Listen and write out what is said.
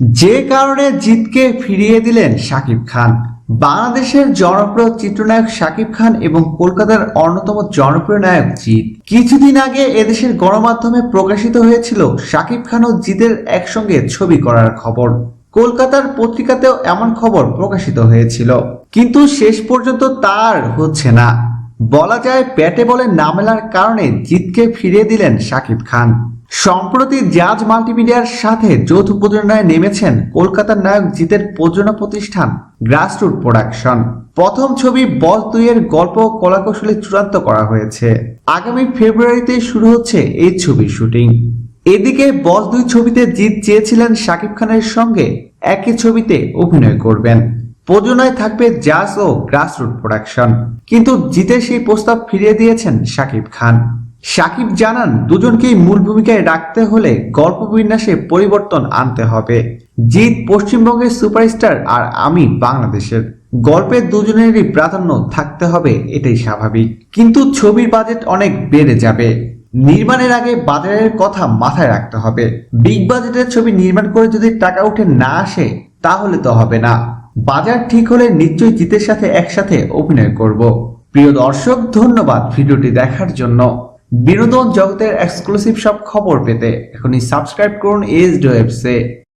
যে কারণে জিতকে ফিরিয়ে দিলেন শাকিব খান। বাংলাদেশের জনপ্রিয় চিত্রনায়ক শাকিব খান এবং কলকাতার অন্যতম জনপ্রিয় নায়ক জিৎ। কিছুদিন আগে এদেশের গণমাধ্যমে প্রকাশিত হয়েছিল শাকিব খান ও জিতের একসঙ্গে ছবি করার খবর। কলকাতার পত্রিকাতেও এমন খবর প্রকাশিত হয়েছিল। কিন্তু শেষ পর্যন্ত তার হচ্ছে না। বলা যায় ব্যাটে বলে নামেলার কারণে জিতকে ফিরিয়ে দিলেন শাকিব খান। সম্প্রতি জাজ মাল্টিমিডিয়ার সাথে যৌথ প্রযোজনায় নেমেছেন কলকাতার নায়ক জিতের প্রযোজনা প্রতিষ্ঠান গ্রাসরুট প্রোডাকশন। প্রথম ছবি বস দুইয়ের গল্প ও কলাকৌশলী চূড়ান্ত করা হয়েছে। আগামী ফেব্রুয়ারিতে শুরু হচ্ছে এই ছবির শুটিং। এদিকে বস দুই ছবিতে জিৎ চেয়েছিলেন শাকিব খানের সঙ্গে, একই ছবিতে অভিনয় করবেন। প্রযোজনায় থাকবে জাজ ও গ্রাসরুট প্রোডাকশন। কিন্তু জিতের সেই প্রস্তাব ফিরিয়ে দিয়েছেন শাকিব খান। শাকিব জানান, দুজনকেই মূল ভূমিকায় রাখতে হলে গল্প বিন্যাসে পরিবর্তন আনতে হবে। জিৎ পশ্চিমবঙ্গের সুপারস্টার আর আমি বাংলাদেশের। গল্পের দুজনেরই প্রাধান্য থাকতে হবে, এটাই স্বাভাবিক। কিন্তু ছবির বাজেট অনেক বেড়ে যাবে। নির্মাণের আগে বাজারের কথা মাথায় রাখতে হবে। বিগ বাজেটের ছবি নির্মাণ করে যদি টাকা উঠে না আসে, তাহলে তো হবে না। বাজার ঠিক হলে নিশ্চয়ই জিতের সাথে একসাথে অভিনয় করব। প্রিয় দর্শক, ধন্যবাদ ভিডিওটি দেখার জন্য। বিনোদন জগতের এক্সক্লুসিভ সব খবর পেতে এখনই সাবস্ক্রাইব করুন এইচ ডোয়েবসে